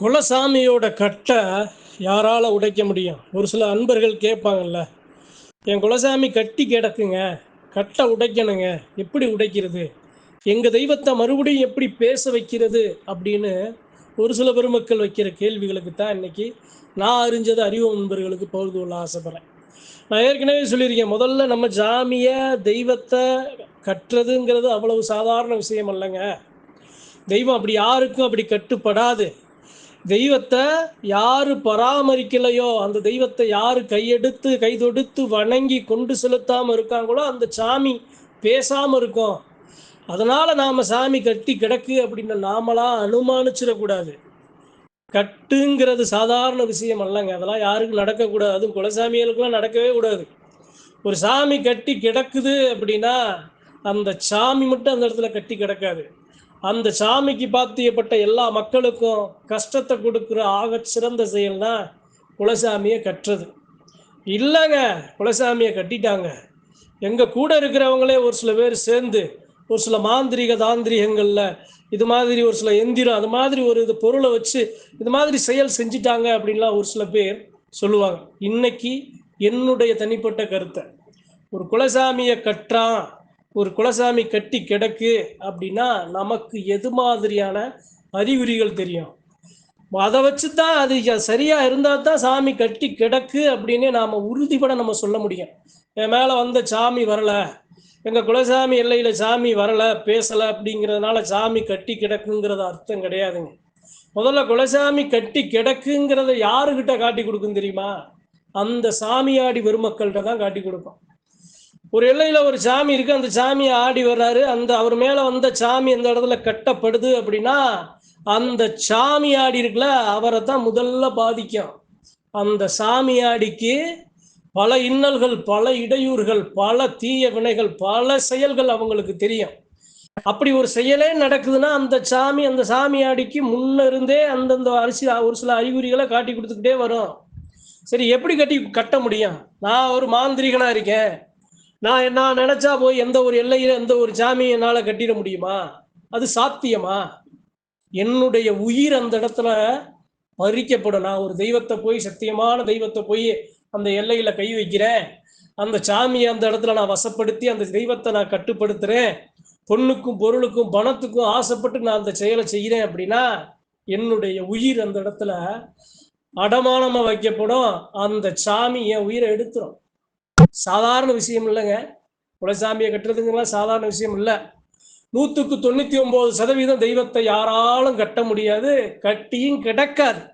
குலசாமியோட கட்டை யாரால உடைக்க முடியும்? ஒரு சில அன்பர்கள் கேட்பாங்கல்ல என் குலசாமி கட்டி கிடக்குங்க கட்டை உடைக்கணுங்க எப்படி உடைக்கிறது? எங்கள் தெய்வத்தை மறுபடியும் எப்படி பேச வைக்கிறது? அப்படின்னு ஒரு சில பெருமக்கள் வைக்கிற கேள்விகளுக்கு தான் இன்னைக்கு நான் அறிஞ்சது அறிவு நண்பர்களுக்கு பகிர்ந்து கொள்ள ஆசைப்படுறேன். நான் ஏற்கனவே சொல்லியிருக்கேன் முதல்ல நம்ம ஜாமிய தெய்வத்தை கட்டுறதுங்கிறது அவ்வளவு சாதாரண விஷயம் அல்லங்க. தெய்வம் அப்படி யாருக்கும் அப்படி கட்டுப்படாது. தெய்வத்தை யாரு பராமரிக்கலையோ அந்த தெய்வத்தை யாரு கையெடுத்து கைதொடுத்து வணங்கி கொண்டு செலுத்தாம இருக்காங்களோ அந்த சாமி பேசாமல் இருக்கும். அதனால நாம சாமி கட்டி கிடக்கு அப்படின்னு நாமளா அனுமானிச்சிடக்கூடாது. கட்டுங்கிறது சாதாரண விஷயம் அல்லங்க. அதெல்லாம் யாருக்கும் நடக்கக்கூடாது. அதுவும் குலசாமிகளுக்கெல்லாம் நடக்கவே கூடாது. ஒரு சாமி கட்டி கிடக்குது அப்படின்னா அந்த சாமி மட்டும் அந்த இடத்துல கட்டி கிடக்காது. அந்த சாமிக்கு பாத்தியப்பட்ட எல்லா மக்களுக்கும் கஷ்டத்தை கொடுக்குற ஆக சிறந்த செயல்னா குலசாமியை கட்டுறது இல்லைங்க குலசாமியை கட்டிட்டாங்க. எங்கள் கூட இருக்கிறவங்களே ஒரு சில பேர் சேர்ந்து ஒரு சில மாந்திரிக தாந்திரிகங்களில் இது மாதிரி ஒரு சில எந்திரம் அது மாதிரி ஒரு இது பொருளை வச்சு இது மாதிரி செயல் செஞ்சிட்டாங்க அப்படின்லாம் ஒரு சில பேர் சொல்லுவாங்க. இன்னைக்கு என்னுடைய தனிப்பட்ட கருத்தை. ஒரு குலசாமியை கட்டுறான் ஒரு குலசாமி கட்டி கிடக்கு அப்படின்னா நமக்கு எது மாதிரியான அறிகுறிகள் தெரியும்? அதை வச்சு தான் அது சரியாக இருந்தால் தான் சாமி கட்டி கிடக்கு அப்படின்னு நாம் உறுதிப்பட நம்ம சொல்ல முடியும். என் மேலே வந்த சாமி வரலை எங்கள் குலசாமி எல்லையில் சாமி வரலை பேசலை அப்படிங்கிறதுனால சாமி கட்டி கிடக்குங்கிறது அர்த்தம் கிடையாதுங்க. முதல்ல குலசாமி கட்டி கிடக்குங்கிறத யாருக்கிட்ட காட்டி கொடுக்கும் தெரியுமா? அந்த சாமியாடி பெருமக்கள்கிட்ட தான் காட்டி கொடுக்கும் ஒரு எல்லையில் ஒரு சாமி இருக்கு அந்த சாமியை ஆடி வர்றாரு. அந்த அவர் மேலே வந்த சாமி அந்த இடத்துல கட்டப்படுது அப்படின்னா அந்த சாமி ஆடி இருக்குல்ல அவரை தான் முதல்ல பாதிக்கும். அந்த சாமி ஆடிக்கு பல இன்னல்கள் பல இடையூறுகள் பல தீய வினைகள் பல செயல்கள் அவங்களுக்கு தெரியும். அப்படி ஒரு செயலே நடக்குதுன்னா அந்த சாமி அந்த சாமியாடிக்கு முன்ன இருந்தே அந்தந்த அரிசி ஒரு சில அறிகுறிகளை காட்டி கொடுத்துக்கிட்டே வரும். சரி எப்படி கட்டி கட்ட முடியும்? நான் ஒரு மாந்திரிகனா இருக்கேன். நான் நான் நினைச்சா போய் எந்த ஒரு எல்லையில எந்த ஒரு சாமி என்னால் கட்டிட முடியுமா? அது சாத்தியமா? என்னுடைய உயிர் அந்த இடத்துல பறிக்கப்படும். நான் ஒரு தெய்வத்தை போய் சத்தியமான தெய்வத்தை போய் அந்த எல்லையில கை வைக்கிறேன். அந்த சாமியை அந்த இடத்துல நான் வசப்படுத்தி அந்த தெய்வத்தை நான் கட்டுப்படுத்துறேன். பொண்ணுக்கும் பொருளுக்கும் பணத்துக்கும் ஆசைப்பட்டு நான் அந்த செயலை செய்கிறேன் அப்படின்னா என்னுடைய உயிர் அந்த இடத்துல அடமானமா வைக்கப்படும். அந்த சாமி என் உயிரை எடுத்துரும். சாதாரண விஷயம் இல்லைங்க. குலசாமியை கட்டுறதுங்கெல்லாம் சாதாரண விஷயம் இல்லை. நூற்றுக்கு தொண்ணூற்றி ஒம்பது சதவீதம் தெய்வத்தை யாராலும் கட்ட முடியாது. கட்டியும் கிடக்காது.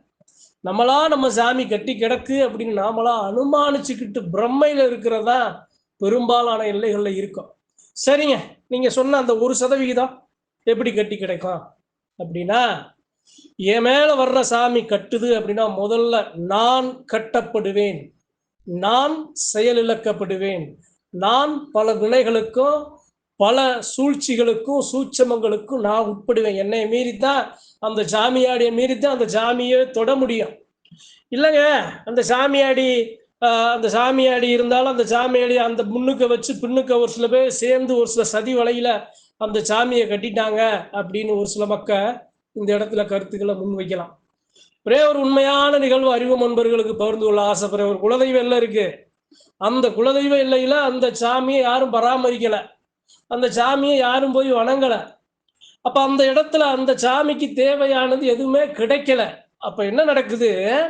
நம்மளா நம்ம சாமி கட்டி கிடக்கு அப்படின்னு நாமளா அனுமானிச்சுக்கிட்டு பிரம்மையில் இருக்கிறதா பெரும்பாலான எல்லைகளில் இருக்கும். சரிங்க. நீங்கள் சொன்ன அந்த ஒரு சதவிகிதம் எப்படி கட்டி கிடைக்கும்? அப்படின்னா என் மேலே வர்ற சாமி கட்டுது அப்படின்னா முதல்ல நான் கட்டப்படுவேன். நான் செயலிழக்கப்படுவேன் நான் பல வினைகளுக்கும் பல சூழ்ச்சிகளுக்கும் சூட்சமங்களுக்கும் நான் உட்படுவேன். என்னை மீறித்தான் அந்த சாமியாடியை மீறித்தான் அந்த சாமியை தொட முடியும். இல்லைங்க அந்த சாமியாடி அந்த சாமியாடி இருந்தாலும் அந்த சாமியாடி அந்த முன்னுக்க வச்சு பின்னுக்க ஒரு சில பேர் சேர்ந்து ஒரு சில சதி வலையில அந்த சாமியை கட்டிட்டாங்க அப்படின்னு ஒரு சில மக்கள் இந்த இடத்துல கருத்துக்களை முன் வைக்கலாம் ஒரே ஒரு உண்மையான நிகழ்வு அறிவு நண்பர்களுக்கு பகிர்ந்து கொள்ள ஆசைப்படுற ஒரு குலதெய்வம் எல்லாம் இருக்கு. அந்த குலதெய்வ எல்லையில அந்த சாமியை யாரும் பராமரிக்கல. அந்த சாமியை யாரும் போய் வணங்கல. அப்ப அந்த இடத்துல அந்த சாமிக்கு தேவையானது எதுவுமே கிடைக்கல. அப்ப என்ன நடக்குது?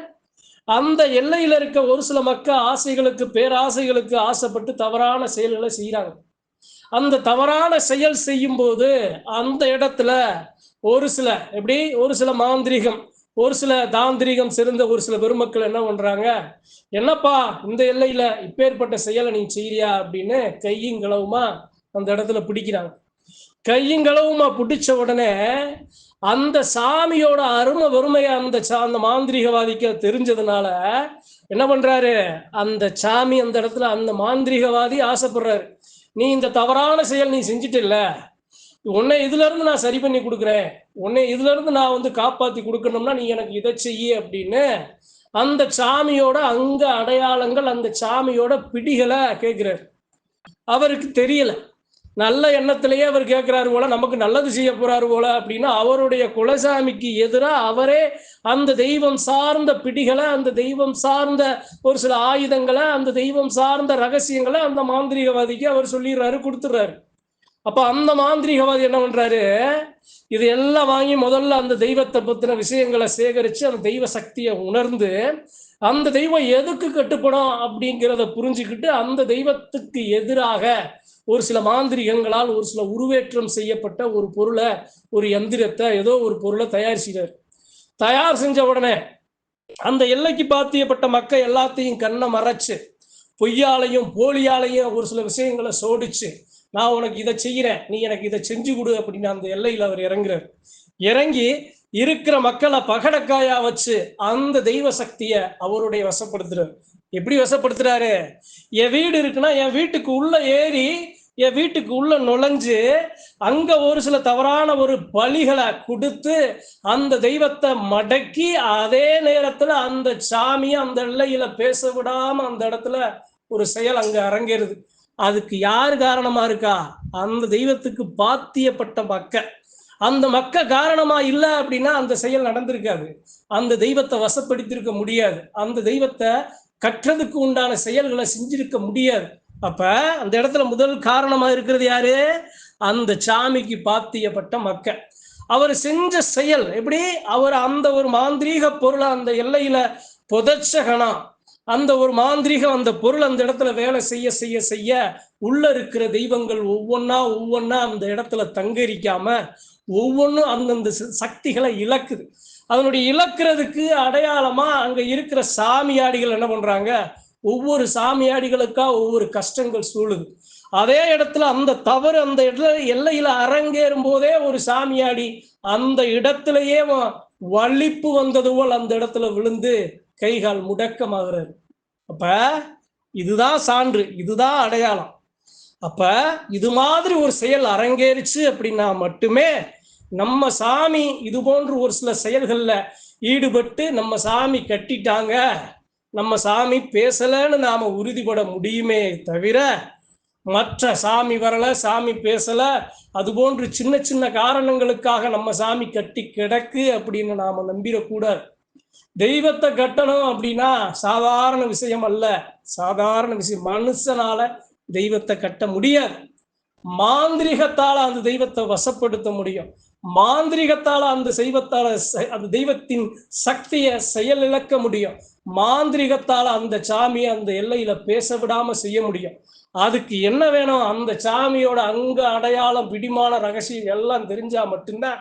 அந்த எல்லையில இருக்க ஒரு சில மக்கள் ஆசைகளுக்கு பேராசைகளுக்கு ஆசைப்பட்டு தவறான செயல்களை செய்யறாங்க அந்த தவறான செயல் செய்யும் போது அந்த இடத்துல ஒரு சில எப்படி? ஒரு சில மாந்திரிகம். ஒரு சில தாந்திரிகம் சிறந்த ஒரு சில பெருமக்கள் என்ன பண்றாங்க? என்னப்பா இந்த எல்லையில இப்பேற்பட்ட செயலை நீ செய்யறியா அப்படின்னு கையும் களவுமா அந்த இடத்துல பிடிக்கிறாங்க. கையும் களவுமா பிடிச்ச உடனே அந்த சாமியோட அருமை வறுமையை அந்த அந்த மாந்திரிகவாதிக்கு தெரிஞ்சதுனால என்ன பண்றாரு? அந்த சாமி அந்த இடத்துல அந்த மாந்திரிகவாதி ஆசைப்படுறாரு. நீ இந்த தவறான செயல் நீ செஞ்சுட்டு இல்ல உன்னை இதுல இருந்து நான் சரி பண்ணி கொடுக்குறேன். உன்னை இதுல இருந்து நான் வந்து காப்பாத்தி கொடுக்கணும்னா நீ எனக்கு இதை செய்ய அப்படின்னு அந்த சாமியோட அங்க அடையாளங்கள் அந்த சாமியோட பிடிகளை கேட்கிறார். அவருக்கு தெரியல. நல்ல எண்ணத்திலேயே அவர் கேட்கிறாரு போல நமக்கு நல்லது செய்ய போறாரு போல அப்படின்னா அவருடைய குலசாமிக்கு எதிராக அவரே அந்த தெய்வம் சார்ந்த பிடிகளை அந்த தெய்வம் சார்ந்த ஒரு சில ஆயுதங்களை அந்த தெய்வம் சார்ந்த ரகசியங்களை அந்த மாந்திரிகவாதிக்கு அவர் சொல்லிடுறாரு கொடுத்துடுறாரு. அப்ப அந்த மாந்திரிகவாதி என்ன பண்றாரு? இது எல்லாம் வாங்கி முதல்ல அந்த தெய்வத்தை பத்தின விஷயங்களை சேகரிச்சு அந்த தெய்வ சக்தியை உணர்ந்து அந்த தெய்வம் எதுக்கு கட்டுப்படும் அப்படிங்கிறத புரிஞ்சுக்கிட்டு அந்த தெய்வத்துக்கு எதிராக ஒரு சில மாந்திரிகங்களால் ஒரு சில உருவேற்றம் செய்யப்பட்ட ஒரு பொருளை ஒரு எந்திரத்தை ஏதோ ஒரு பொருளை தயார் செய்கிறார் தயார் செஞ்ச உடனே அந்த எல்லைக்கு பாத்தியப்பட்ட மக்கள் எல்லாத்தையும் கண்ணை மறைச்சு பொய்யாலையும் போலியாலையும் ஒரு சில விஷயங்களை சோடிச்சு நான் உனக்கு இதை செய்கிறேன் நீ எனக்கு இதை செஞ்சு கொடு அப்படின்னு அந்த எல்லையில் அவர் இறங்குறாரு. இறங்கி இருக்கிற மக்களை பகடக்காயா வச்சு அந்த தெய்வ சக்தியை அவருடைய வசப்படுத்துறாரு. எப்படி வசப்படுத்துறாரு? என் வீடு இருக்குன்னா என் வீட்டுக்கு உள்ள ஏறி என் வீட்டுக்கு உள்ள நுழைஞ்சு அங்க ஒரு சில தவறான ஒரு பலிகளை கொடுத்து அந்த தெய்வத்தை மடக்கி அதே நேரத்துல அந்த சாமியை அந்த எல்லையில பேச விடாம அந்த இடத்துல ஒரு செயல் அங்க அரங்கேறுது. அதுக்கு யார் காரணமா இருக்கா? அந்த தெய்வத்துக்கு பாத்தியப்பட்ட மக்க அந்த மக்க காரணமா இல்லை அப்படின்னா அந்த செயல் நடந்திருக்காது. அந்த தெய்வத்தை வசப்படுத்தியிருக்க முடியாது. அந்த தெய்வத்தை கற்றதுக்கு உண்டான செயல்களை செஞ்சிருக்க முடியாது. அப்ப அந்த இடத்துல முதல் காரணமா இருக்கிறது யாரு? அந்த சாமிக்கு பாத்தியப்பட்ட மக்க அவர் செஞ்ச செயல் எப்படி? அவர் அந்த ஒரு மாந்திரீக பொருளை அந்த எல்லையில புதைச்சகனா அந்த ஒரு மாந்திரீகம் அந்த பொருள் அந்த இடத்துல வேலை செய்ய செய்ய செய்ய உள்ள இருக்கிற தெய்வங்கள் ஒவ்வொன்னா ஒவ்வொன்னா அந்த இடத்துல தங்கரிக்காம ஒவ்வொன்றும் அந்தந்த சக்திகளை இழக்குது. அதனுடைய இழக்கிறதுக்கு அடையாளமா அங்க இருக்கிற சாமியாடிகள் என்ன பண்றாங்க? ஒவ்வொரு சாமியாடிகளுக்கா ஒவ்வொரு கஷ்டங்கள் சூழுது. அதே இடத்துல அந்த தவறு அந்த இடத்துல எல்லையில அரங்கேறும் போதே ஒரு சாமியாடி அந்த இடத்திலேயே வலிப்பு வந்தது போல் அந்த இடத்துல விழுந்து கைகால் முடக்கமாகிறாரு. அப்ப இதுதான் சான்று இதுதான் அடையாளம். அப்ப இது மாதிரி ஒரு செயல் அரங்கேறிச்சு அப்படின்னா மட்டுமே நம்ம சாமி இது போன்று ஒரு சில செயல்களில் ஈடுபட்டு நம்ம சாமி கட்டிட்டாங்க நம்ம சாமி பேசலன்னு நாம உறுதிப்பட முடியுமே தவிர மற்ற சாமி வரல சாமி பேசல அது போன்று சின்ன சின்ன காரணங்களுக்காக நம்ம சாமி கட்டி கிடக்கு அப்படின்னு நாம நம்பிடக்கூடாது. தெய்வத்தை கட்டணும் அப்படின்னா சாதாரண விஷயம் அல்ல. சாதாரண விஷயம். மனுஷனால தெய்வத்தை கட்ட முடியாது. மாந்திரிகத்தால அந்த தெய்வத்தை வசப்படுத்த முடியும். மாந்திரிகத்தால அந்த செய்வத்தால அந்த தெய்வத்தின் சக்தியை செயல் இழக்க முடியும். மாந்திரிகத்தால அந்த சாமியை அந்த எல்லையில பேச விடாம செய்ய முடியும். அதுக்கு என்ன வேணும்? அந்த சாமியோட அங்க அடையாளம் பிடிமான ரகசியம் எல்லாம் தெரிஞ்சா மட்டும்தான்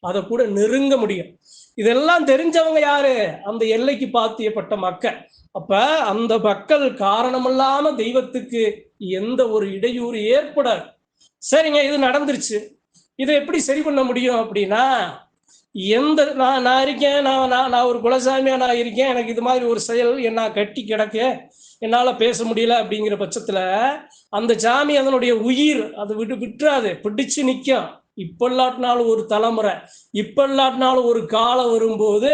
அதை கூட நெருங்க முடியும். இதெல்லாம் தெரிஞ்சவங்க யாரு? அந்த எல்லைக்கு பாத்தியப்பட்ட மக்கள். அப்ப அந்த மக்கள் காரணமில்லாம தெய்வத்துக்கு எந்த ஒரு இடையூறு ஏற்படாது. சரிங்க இது நடந்துருச்சு. இதை எப்படி சரி பண்ண முடியும் அப்படின்னா எந்த நான் நான் இருக்கேன் நான் நான் நான் ஒரு குலசாமியா நான் இருக்கேன் எனக்கு இது மாதிரி ஒரு செயல் என்ன கட்டி கிடக்க என்னால் பேச முடியல அப்படிங்கிற பட்சத்தில் அந்த சாமி அதனுடைய உயிர் அது விட்டு விட்டுறாது பிடிச்சு நிற்கும் இப்போ இல்லாட்டினாலும் ஒரு தலைமுறை இப்போ இல்லாட்டினாலும் ஒரு காலம் வரும்போது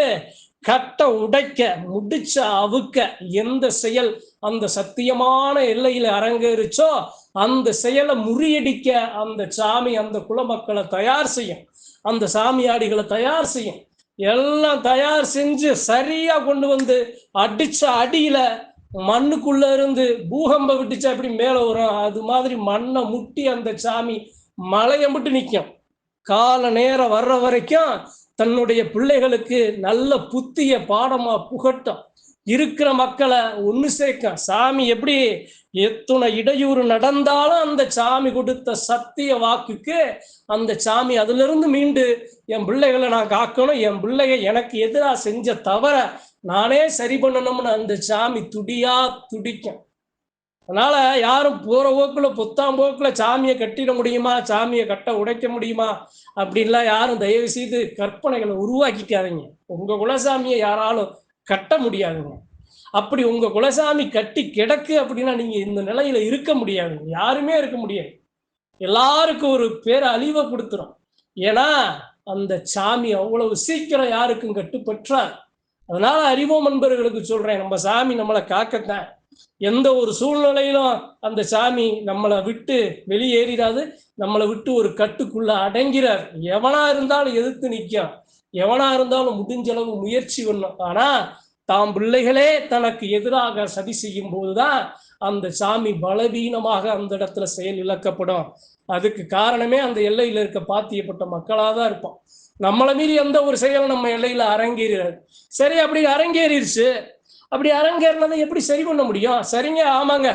கட்ட உடைக்க முடிச்ச அவுக்க எந்த செயல் அந்த சத்தியமான எல்லையில் அரங்கேறிச்சோ அந்த செயலை முறியடிக்க அந்த சாமி அந்த குலமக்களை தயார் செய்யும். அந்த சாமியாடிகளை தயார் செய்யும். எல்லாம் தயார் செஞ்சு சரியா கொண்டு வந்து அடிச்ச அடியில மண்ணுக்குள்ள இருந்து பூகம்ப விட்டுச்சா எப்படி மேலே வரும்? அது மாதிரி மண்ணை முட்டி அந்த சாமி மலையை மட்டும் நிற்கும் கால நேரம் வர்ற வரைக்கும் தன்னுடைய பிள்ளைகளுக்கு நல்ல புத்திய பாடமா புகட்டும். இருக்கிற மக்களை ஒன்று சேர்க்க சாமி எப்படி எத்துணை இடையூறு நடந்தாலும் அந்த சாமி கொடுத்த சத்திய வாக்குக்கு அந்த சாமி அதிலிருந்து மீண்டு என் பிள்ளைகளை நான் காக்கணும் என் பிள்ளைய எனக்கு எதிராக செஞ்ச தவற நானே சரி பண்ணணும்னு அந்த சாமி துடியா துடிக்கும். அதனால யாரும் போற போக்குல புத்தாம் போக்குல சாமியை கட்டிட முடியுமா? சாமியை கட்ட உடைக்க முடியுமா? அப்படின்லாம் யாரும் தயவு செய்து கற்பனைகளை உருவாக்கிக்காதீங்க. உங்க குலசாமியை யாராலும் கட்ட முடியாதுங்க. அப்படி உங்க குலசாமி கட்டி கிடக்கு அப்படின்னா நீங்க இந்த நிலையில இருக்க முடியாதுங்க யாருமே இருக்க முடியாது. எல்லாருக்கும் ஒரு பேர் அழிவை கொடுத்துரும். ஏன்னா அந்த சாமி அவ்வளவு சீக்கிரம் யாருக்கும் கட்டுப்பற்றார் அதனால அறிவோம் நண்பர்களுக்கு சொல்றேன் நம்ம சாமி நம்மளை காக்கத்தான். எந்த ஒரு சூழ்நிலையிலும் அந்த சாமி நம்மளை விட்டு வெளியேறிடாது. நம்மளை விட்டு ஒரு கட்டுக்குள்ள அடங்கிறார். எவனா இருந்தாலும் எதிர்த்து நிற்கும். எவனா இருந்தாலும் முடிஞ்ச அளவு முயற்சி பண்ணும். ஆனா தாம் பிள்ளைகளே தனக்கு எதிராக சதி செய்யும் போதுதான் அந்த சாமி பலவீனமாக அந்த இடத்துல செயல் இழக்கப்படும். அதுக்கு காரணமே அந்த எல்லையில இருக்க பாத்தியப்பட்ட மக்களாக தான் இருப்போம் நம்மளை மீறி எந்த ஒரு செயல் நம்ம எல்லையில அரங்கேறாது சரி அப்படி அரங்கேறிடுச்சு அப்படி அரங்கேறினதை எப்படி சரி பண்ண முடியும்? சரிங்க ஆமாங்க.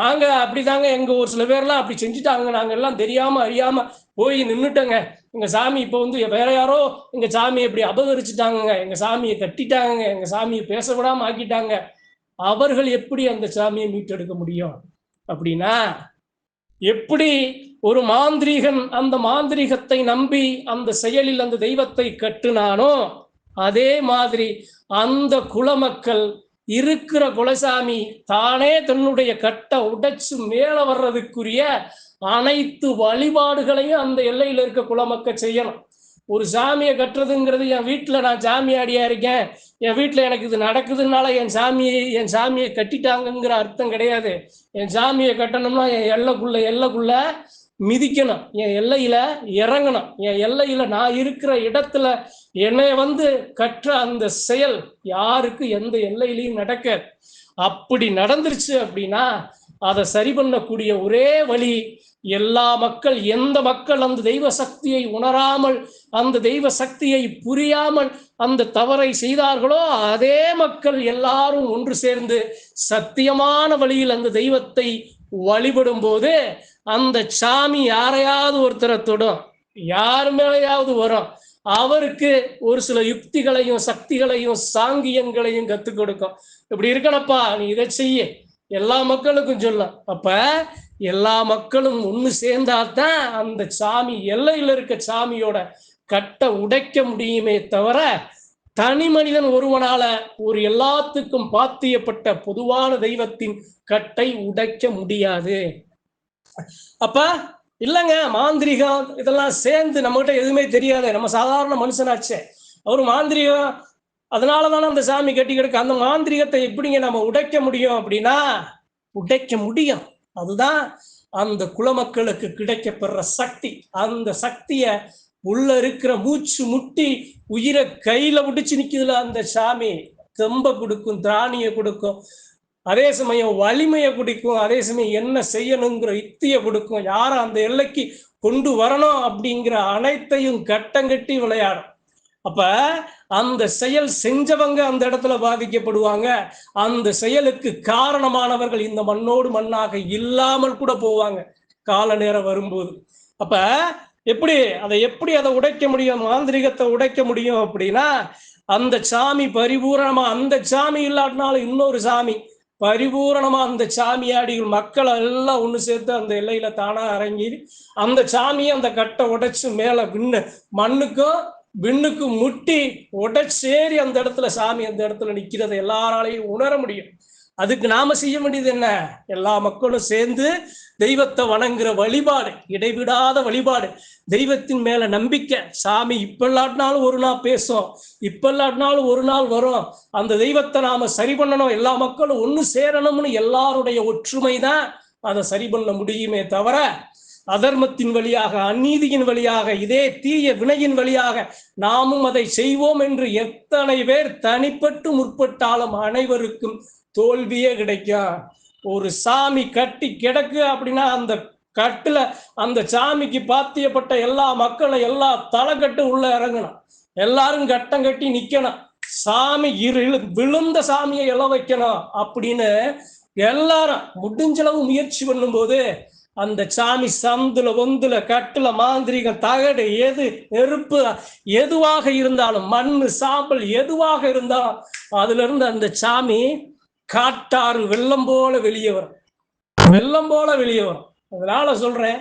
நாங்க அப்படிதாங்க எங்க ஒரு சில பேர்லாம் அப்படி செஞ்சுட்டாங்க. நாங்க எல்லாம் தெரியாம அறியாம போய் நின்னுட்டோங்க. எங்க சாமி இப்போ வந்து வேற யாரோ எங்க சாமியை இப்படி அபகரிச்சுட்டாங்க எங்க சாமியை கட்டிட்டாங்க எங்க சாமியை பேச விடாம ஆக்கிட்டாங்க. அவர்கள் எப்படி அந்த சாமியை மீட்டெடுக்க முடியும்? அப்படின்னா எப்படி ஒரு மாந்திரீகன் அந்த மாந்திரீகத்தை நம்பி அந்த செயலில் அந்த தெய்வத்தை கட்டுனானோ அதே மாதிரி அந்த குலமக்கள் இருக்கிற குலசாமி தானே தன்னுடைய கட்டை உடைச்சு மேலே வர்றதுக்குரிய அனைத்து வழிபாடுகளையும் அந்த எல்லையில் இருக்க குலமக்கள் செய்யணும். ஒரு சாமியை கட்டுறதுங்கிறது என் வீட்டில் நான் சாமியாடியா இருக்கேன். என் வீட்டில் எனக்கு இது நடக்குதுனால என் சாமியை என் சாமியை கட்டிட்டாங்கங்கிற அர்த்தம் கிடையாது. என் சாமியை கட்டணும்னா என் எல்லைக்குள்ள எல்லைக்குள்ள மிதிக்கணும். என் எல்லையில இறங்கணும். என் எல்லையில நான் இருக்கிற இடத்துல என்னை வந்து கற்ற அந்த செயல் யாருக்கு எந்த எல்லையிலையும் நடக்க அப்படி நடந்துருச்சு அப்படின்னா அதை சரி பண்ணக்கூடிய ஒரே வழி எல்லா மக்கள் எந்த மக்கள் அந்த தெய்வ சக்தியை உணராமல் அந்த தெய்வ சக்தியை புரியாமல் அந்த தவறை செய்தார்களோ அதே மக்கள் எல்லாரும் ஒன்று சேர்ந்து சத்தியமான வழியில் அந்த தெய்வத்தை வழிபடும் போது அந்த சாமி யாரையாவது ஒருத்தரை தொடும். யார் மேலேயாவது வரும். அவருக்கு ஒரு சில யுக்திகளையும் சக்திகளையும் சாங்கியங்களையும் கத்துக் கொடுக்கும். இப்படி இருக்கணப்பா நீ இதை செய்ய. எல்லா மக்களுக்கும் சொல்லலாம். அப்ப எல்லா மக்களும் ஒண்ணு சேர்ந்தாதான் அந்த சாமி எல்லையில இருக்க சாமியோட கட்டை உடைக்க முடியுமே தவிர தனி மனிதன் ஒருவனால ஒரு எல்லாத்துக்கும் பாத்தியப்பட்ட பொதுவான தெய்வத்தின் கட்டை உடைக்க முடியாது. அப்ப இல்லைங்க மாந்திரிகம் இதெல்லாம் சேர்ந்து நம்மகிட்ட எதுவுமே தெரியாது. நம்ம சாதாரண மனுஷனாச்சே. அவர் மாந்திரிகம் அதனால தானே அந்த சாமி கட்டி கிடக்கு. அந்த மாந்திரிகத்தை எப்படிங்க நம்ம உடைக்க முடியும் அப்படின்னா உடைக்க முடியும். அதுதான் அந்த குலமக்களுக்கு கிடைக்கப்படுற சக்தி. அந்த சக்தியை உள்ள இருக்கிற மூச்சு முட்டி உயிரை கையில பிடிச்சு நிக்குதுல அந்த சாமி. தெம்ப கொடுக்கும் திராணியை கொடுக்கும் அதே சமயம் வலிமையை கொடுக்கும் அதே சமயம் என்ன செய்யணுங்கிற யுக்தியை கொடுக்கும். யாரை அந்த எல்லைக்கு கொண்டு வரணும் அப்படிங்கிற அனைத்தையும் கட்டங்கட்டி விளையாடும். அப்ப அந்த செயல் செஞ்சவங்க அந்த இடத்துல பாதிக்கப்படுவாங்க. அந்த செயலுக்கு காரணமானவர்கள் இந்த மண்ணோடு மண்ணாக இல்லாமல் கூட போவாங்க. கால நேரம் வரும்போது. அப்ப எப்படி அதை எப்படி அதை உடைக்க முடியும்? மாந்திரிகத்தை உடைக்க முடியும் அப்படின்னா அந்த சாமி பரிபூரணமா அந்த சாமி இல்லாட்டினாலும் இன்னொரு சாமி. பரிபூரணமா அந்த சாமியாடிகள் மக்களை எல்லாம் ஒன்று சேர்த்து அந்த எல்லையில தானா இறங்கி அந்த சாமியை அந்த கட்டை உடைச்சு மேல விண்ணு மண்ணுக்கும் விண்ணுக்கு முட்டி உடச்சேறி அந்த இடத்துல சாமி அந்த இடத்துல நிற்கிறது எல்லாராலையும் உணர முடியும். அதுக்கு நாம செய்ய வேண்டியது என்ன? எல்லா மக்களும் சேர்ந்து தெய்வத்தை வணங்குற வழிபாடு இடைவிடாத வழிபாடு. தெய்வத்தின் மேல நம்பிக்கை. சாமி இப்பெல்லாட்டினாலும் ஒரு நாள் பேசும் இப்பெல்லாட்டினாலும் ஒரு நாள் வரும். அந்த தெய்வத்தை நாம சரி பண்ணணும். எல்லா மக்களும் ஒன்று சேரணும்னு எல்லாருடைய ஒற்றுமை தான் அதை சரி பண்ண முடியுமே தவிர அதர்மத்தின் வழியாக அநீதியின் வழியாக இதே தீய வினையின் வழியாக நாமும் அதை செய்வோம் என்று எத்தனை பேர் தனிப்பட்டு முற்பட்டாலும் அனைவருக்கும் தோல்வியே கிடைக்கும். ஒரு சாமி கட்டி கிடக்கு அப்படின்னா அந்த கட்டுல அந்த சாமிக்கு பாத்தியப்பட்ட எல்லா மக்களும் எல்லா தலைக்கட்டு உள்ள இறங்கணும். எல்லாரும் கட்டம் கட்டி நிக்கணும். சாமி இரு விழுந்த சாமியை எழ வைக்கணும் அப்படின்னு எல்லாரும் முடிஞ்சளவு முயற்சி பண்ணும்போது அந்த சாமி சந்துல ஒந்துல கட்டுல மாந்திரிகம் தகடு எது நெருப்பு எதுவாக இருந்தாலும் மண் சாம்பல் எதுவாக இருந்தாலும் அதுல இருந்து அந்த சாமி காட்டாறு வெள்ளம் போல வெளியே வரும். வெள்ளம் போல வெளியே வரும். அதனால சொல்றேன்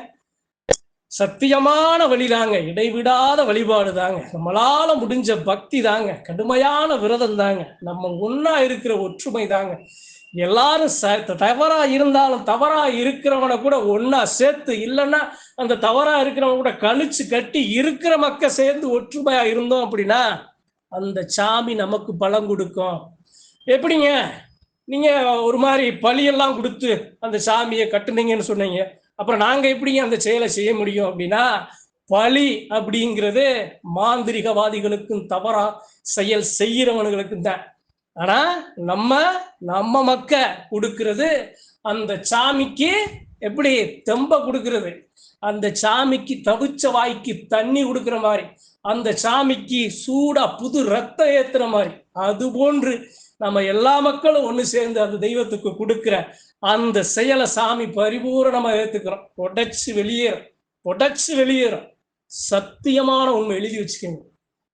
சத்தியமான வழி தாங்க. இடைவிடாத வழிபாடு தாங்க. நம்மளால முடிஞ்ச பக்தி தாங்க. கடுமையான விரதம் தாங்க. நம்ம ஒன்னா இருக்கிற ஒற்றுமை தாங்க. எல்லாரும் ச- தவறா இருந்தாலும் தவறா இருக்கிறவனை கூட ஒன்னா சேர்த்து இல்லைன்னா அந்த தவறா இருக்கிறவன் கூட கழிச்சு கட்டி இருக்கிற மக்க சேர்ந்து ஒற்றுமையா இருந்தோம் அப்படின்னா அந்த சாமி நமக்கு பலம் கொடுக்கும். எப்படிங்க? நீங்க ஒரு மாதிரி பழியெல்லாம் கொடுத்து அந்த சாமியை கட்டுனீங்கன்னு சொன்னீங்க. அப்புறம் நாங்க எப்படிங்க அந்த செயலை செய்ய முடியும் அப்படின்னா பழி அப்படிங்கிறது மாந்திரிகவாதிகளுக்கும் தவறா செயல் செய்கிறவனுங்களுக்கும் தான். ஆனா நம்ம நம்ம மக்க கொடுக்கிறது அந்த சாமிக்கு எப்படி தெம்ப கொடுக்கறது? அந்த சாமிக்கு தவிச்ச வாய்க்கு தண்ணி கொடுக்குற மாதிரி அந்த சாமிக்கு சூடா புது ரத்தம் ஏத்துற மாதிரி அது போன்று நம்ம எல்லா மக்களும் ஒன்று சேர்ந்து அந்த தெய்வத்துக்கு கொடுக்குற அந்த செயலை சாமி பரிபூரணமா ஏத்துக்கிறோம். உடைச்சு வெளியேறும். உடைச்சு வெளியேறும். சத்தியமான உண்மை எழுதி வச்சுக்கோங்க.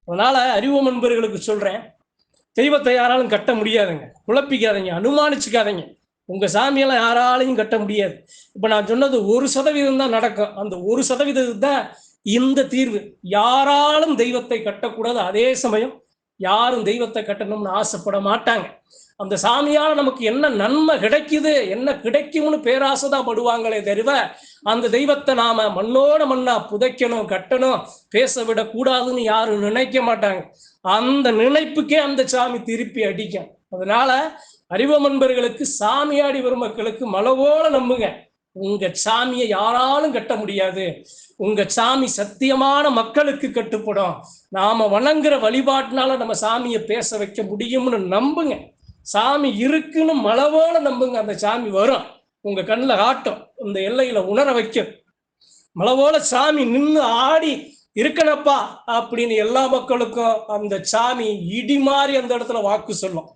அதனால அறிவு நண்பர்களுக்கு சொல்றேன். தெய்வத்தை யாராலும் கட்ட முடியாதுங்க. குழப்பிக்காதீங்க அனுமானிச்சுக்காதீங்க. உங்கள் சாமியெல்லாம் யாராலையும் கட்ட முடியாது. இப்போ நான் சொன்னது ஒரு சதவீதம் தான் நடக்கும். அந்த ஒரு சதவீதம் தான் இந்த தீர்வு. யாராலும் தெய்வத்தை கட்டக்கூடாது. அதே சமயம் யாரும் தெய்வத்தை கட்டணும்னு ஆசைப்பட மாட்டாங்க. அந்த சாமியால் நமக்கு என்ன நன்மை கிடைக்குது என்ன கிடைக்கும்னு பேராசை தான் படுவாங்களே தெரிவ அந்த தெய்வத்தை நாம மண்ணோட மண்ணா புதைக்கணும் கட்டணும் பேச விடக்கூடாதுன்னு யாரும் நினைக்க மாட்டாங்க. அந்த நினைப்புக்கே அந்த சாமி திருப்பி அடிக்கும். அதனால அறிவமன்பர்களுக்கு சாமியாடி வரும் மக்களுக்கு மலவோல நம்புங்க. உங்க சாமியை யாராலும் கட்ட முடியாது. உங்க சாமி சத்தியமான மக்களுக்கு கட்டுப்படும். நாம வணங்குற வழிபாட்டினால நம்ம சாமியை பேச வைக்க முடியும்னு நம்புங்க. சாமி இருக்குன்னு மளவோட நம்புங்க அந்த சாமி வரும். உங்க கண்ணில் காட்டும் இந்த எல்லையில உணர வைக்கும். மளவோல சாமி நின்று ஆடி இருக்கணப்பா அப்படின்னு எல்லா மக்களுக்கும் அந்த சாமி இடி மாறி அந்த இடத்துல வாக்கு சொல்லும்.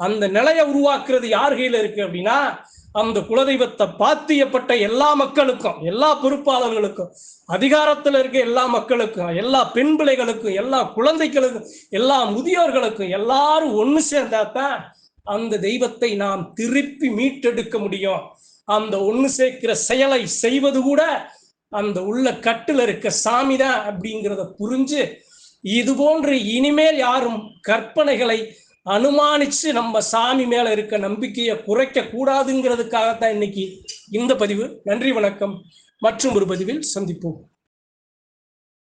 அந்த நிலையை உருவாக்குறது யார் கையில இருக்கு அப்படின்னா அந்த குலதெய்வத்தை பாத்தியப்பட்ட எல்லா மக்களுக்கும் எல்லா பொறுப்பாளர்களுக்கும் அதிகாரத்தில் இருக்க எல்லா மக்களுக்கும் எல்லா பெண் பிள்ளைகளுக்கும் எல்லா குழந்தைகளுக்கும் எல்லா முதியோர்களுக்கும் எல்லாரும் ஒன்று சேர்ந்தா தான் அந்த தெய்வத்தை நாம் திருப்பி மீட்டெடுக்க முடியும். அந்த ஒண்ணு சேர்க்கிற செயலை செய்வது கூட அந்த உள்ள கட்டுல இருக்க சாமி தான் அப்படிங்கிறத புரிஞ்சு இது போன்று இனிமேல் யாரும் கற்பனைகளை அனுமானிச்சு நம்ம சாமி மேல இருக்க நம்பிக்கையை குறைக்க கூடாதுங்கிறதுக்காகத்தான் இன்னைக்கு இந்த பதிவு. நன்றி வணக்கம். மற்றும் ஒரு பதிவில் சந்திப்போம்.